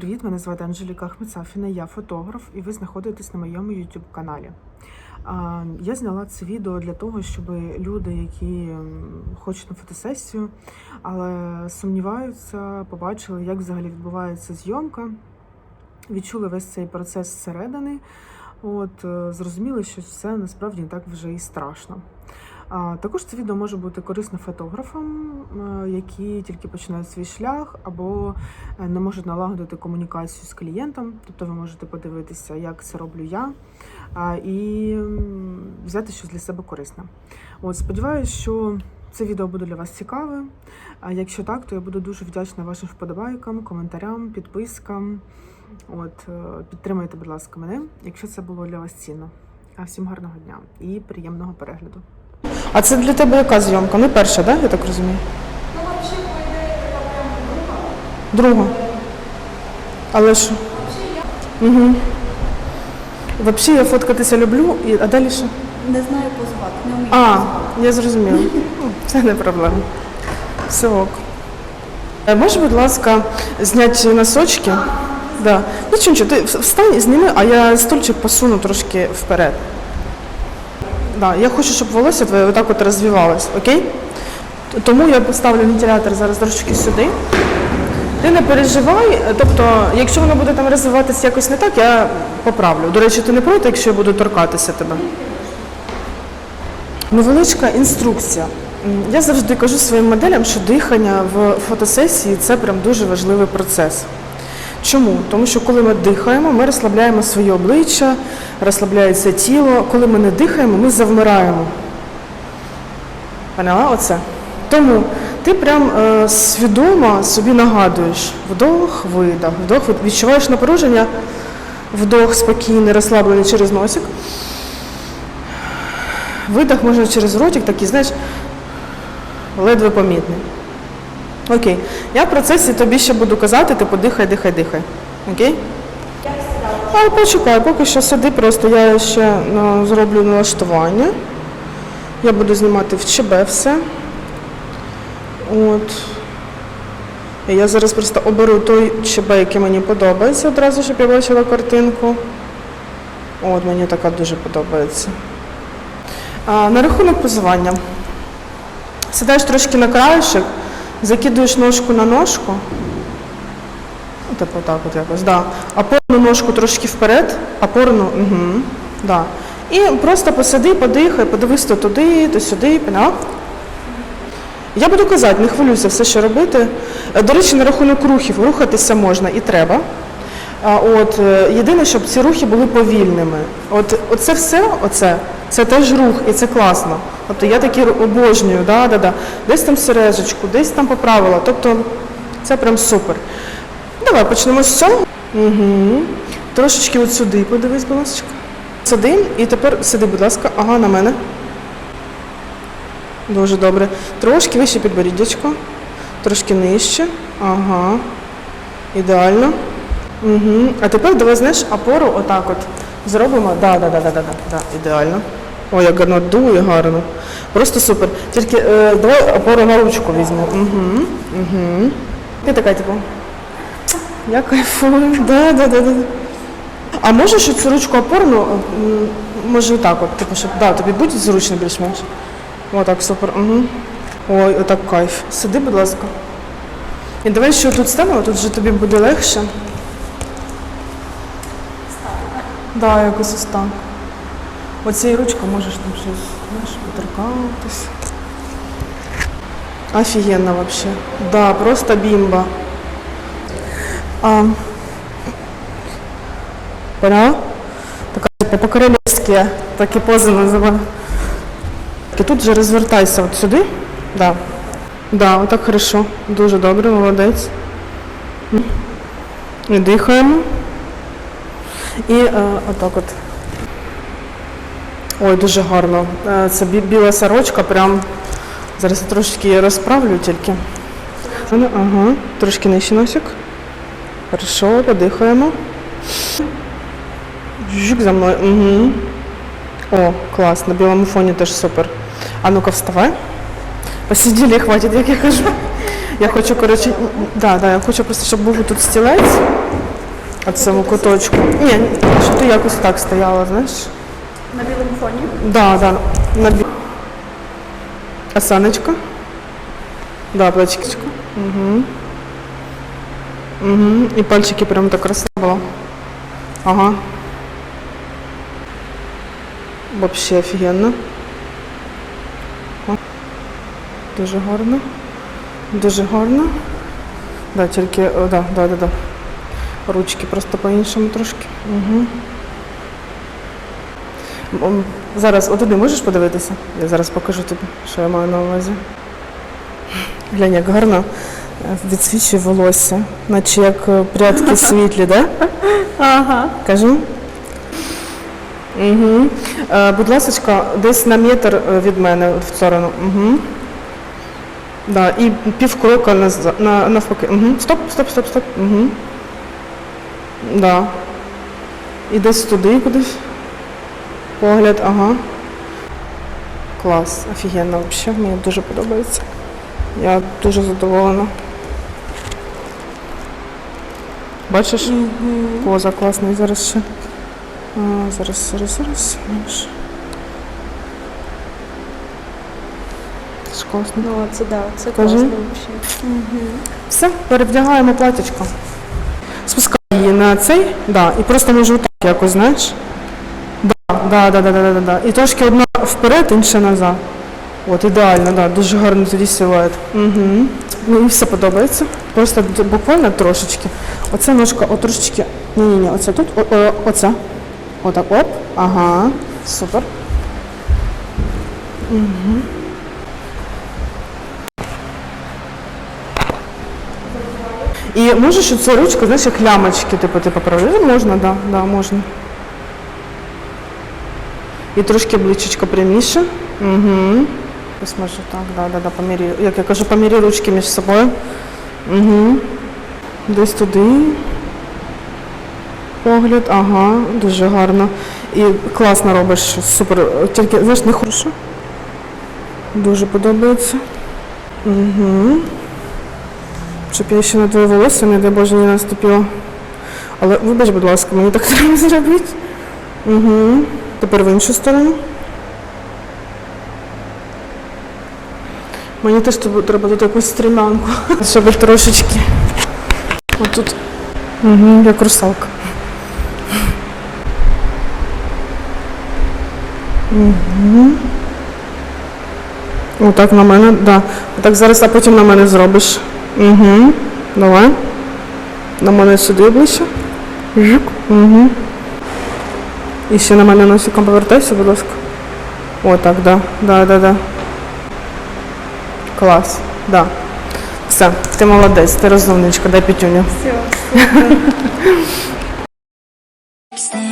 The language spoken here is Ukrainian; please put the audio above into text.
Привіт, мене звати Анжеліка Ахмецафіна, я фотограф, і ви знаходитесь на моєму YouTube каналі. Я зняла це відео для того, щоб люди, які хочуть на фотосесію, але сумніваються, побачили, як взагалі відбувається зйомка, відчули весь цей процес зсередини. От, е, зрозуміли, що все насправді не так вже і страшно. Також це відео може бути корисно фотографам, е, які тільки починають свій шлях або е, не можуть налагодити комунікацію з клієнтом. Тобто ви можете подивитися, як це роблю я, і взяти щось для себе корисне. От, сподіваюся, що це відео буде для вас цікаве. А якщо так, то я буду дуже вдячна вашим вподобайкам, коментарям, підпискам. От, е, підтримайте, будь ласка, мене, якщо це було для вас цінно. А всім гарного дня і приємного перегляду. А це для тебе яка зйомка? Не перша, так? Я так розумію? Ну, вообще, по идее, это прям друга. Друга. Але що? Вообще, я Угу. Взагалі я фоткатися люблю, і, а далі що? не знаю позвати, не вмію А, я зрозуміла. Ну, Це не проблема. Все ок. Е, Можеш, будь ласка, зняти носочки? Да. Ну чого, нічого, ти встань і зніми, а я стульчик посуну трошки вперед. Да, я хочу, щоб волосся твоє отак от розвивалось, окей? Тому я поставлю вентилятор зараз трошки сюди. Ти не переживай, тобто, якщо воно буде там розвиватися якось не так, я поправлю. До речі, ти не проти, якщо я буду торкатися тебе? Невеличка інструкція. Я завжди кажу своїм моделям, що дихання в фотосесії це прям дуже важливий процес. Чому? Тому що коли ми дихаємо, ми розслабляємо своє обличчя, розслабляється тіло. Коли ми не дихаємо, ми завмираємо. Поняла оце? Тому ти прям е, свідомо собі нагадуєш вдох, видох, вдох, відчуваєш напруження, вдох спокійний, розслаблений через носик. Видох можна через ротик, такий, знаєш, ледве помітний. Окей. Я в процесі тобі ще буду казати, типу дихай, дихай, дихай. Окей? А почекай, поки що сиди просто, я ще ну, зроблю налаштування. Я буду знімати в ЧБ все. От. Я зараз просто оберу той ЧБ, який мені подобається одразу, щоб я бачила картинку. От, мені така дуже подобається. А, на рахунок позування. Сідаєш трошки на краєшок, закидуєш ножку на ножку. Ну, Типу так от якось, да. Опорну ножку трошки вперед, опорну, угу, да. І просто посиди, подихай, подивись то туди, то сюди, поняла? Я буду казати, не хвилюйся все, що робити. Е, До речі, на рахунок рухів рухатися можна і треба. От е, єдине, щоб ці рухи були повільними. От оце все, оце, це теж рух, і це класно. Тобто я такі обожнюю, да, да, да. десь там сережечку, десь там поправила. Тобто це прям супер. Давай почнемо з цього. Угу. Трошечки от сюди подивись, будь ласка. Сиди і тепер сиди, будь ласка, ага, на мене. Дуже добре. Трошки вище підборіддячко, трошки нижче. Ага. Ідеально. Угу. А тепер давай, знаєш, опору отак от зробимо. Да, да, да, да, да, да. ідеально. Ой, як гарно дує гарно. Просто супер. Тільки е, давай опору на ручку візьму. Угу. Угу. Ти така, типу. Я кайфую. Да, да, да, да. А можеш цю ручку опорну, може так от, типу, щоб да, тобі буде зручно більш-менш. Отак, супер. Угу. Ой, отак кайф. Сиди, будь ласка. І давай ще тут станемо, тут вже тобі буде легше. Да, якось ось так. Оцією ручкою можеш там щось, знаєш, поторкатись. Офігенно вообще. Да, просто бімба. А, поняла? Така типу, по-королівськи, такі пози називаю. І тут же розвертайся от сюди. Да. Да, отак хорошо. Дуже добре, молодець. І дихаємо. І е, отак от. Ой, дуже гарно. Е, це біла сорочка, прям. Зараз я трошки її розправлю тільки. Ага, трошки нижче носик. Хорошо, подихаємо. Жук за мною. Угу. О, клас, на білому фоні теж супер. А ну-ка вставай. Посиділи, хватить, як я кажу. Я хочу, коротше, да, да, я хочу просто, щоб був тут стілець. А цьому куточку. Ні, щоб ти якось так стояла, знаєш? На білому фоні. Да, да. На бі... Осаночка. Да, плечикочка. Угу. Угу. І пальчики прям так розслабила. Ага. Вообще офігенно. О. Дуже гарно. Дуже гарно. Да, тільки, да, да, да, да. Ручки просто по-іншому трошки. Угу. Зараз отуди можеш подивитися? Я зараз покажу тобі, що я маю на увазі. Глянь, як гарно е, відсвічує волосся, наче як е, прядки світлі, да? Ага. Кажу. Угу. Е, будь ласка, десь на метр від мене в сторону. Угу. Да, і пів крока назад, на, навпаки. Угу. Стоп, стоп, стоп, стоп. Угу. Да. І десь туди кудись. Погляд, ага. Клас, офігенно взагалі, мені дуже подобається. Я дуже задоволена. Бачиш? Поза класний зараз ще. А, зараз, зараз, зараз. Це ж класно. Ну, це да, це класно взагалі. Все, перевдягаємо платячко. Спускай її на цей, да, і просто можу так якось, знаєш. Да, да, да, да, да, да. І трошки одна вперед, інша назад. От, ідеально, да, дуже гарно тоді силует. Угу. Мені все подобається. Просто буквально трошечки. Оце ножка, о, трошечки. Ні, ні, ні, оце тут, о, о, оце. Отак, оп. Ага. Супер. І можеш оцю ручку, знаєш, як лямочки, типу, ти поправляєш? Можна, да, да, можна. І трошки обличчячко пряміше. Угу. Ось можу так, да, да, да, помірі. Як я кажу, помірі ручки між собою. Угу. Десь туди. Погляд, ага, дуже гарно. І класно робиш, супер. Тільки, знаєш, не хорошо. Дуже подобається. Угу. Щоб я ще на твоє волосся, не дай Боже, не наступила. Але вибач, будь ласка, мені так треба зробити. Угу. Тепер в іншу сторону. Мені теж треба тут якусь стрімянку, щоб трошечки. Отут. Угу, як русалка. Угу. Отак на мене, так. да. Отак зараз, а потім на мене зробиш. Угу. Давай. На мене сюди ближче. Жук. Угу. І ще на мене носиком повертайся, будь ласка. О, так, да. Да, да, да. Клас. Да. Все, ти молодець, ти розумничка, дай п'ятюню. Все.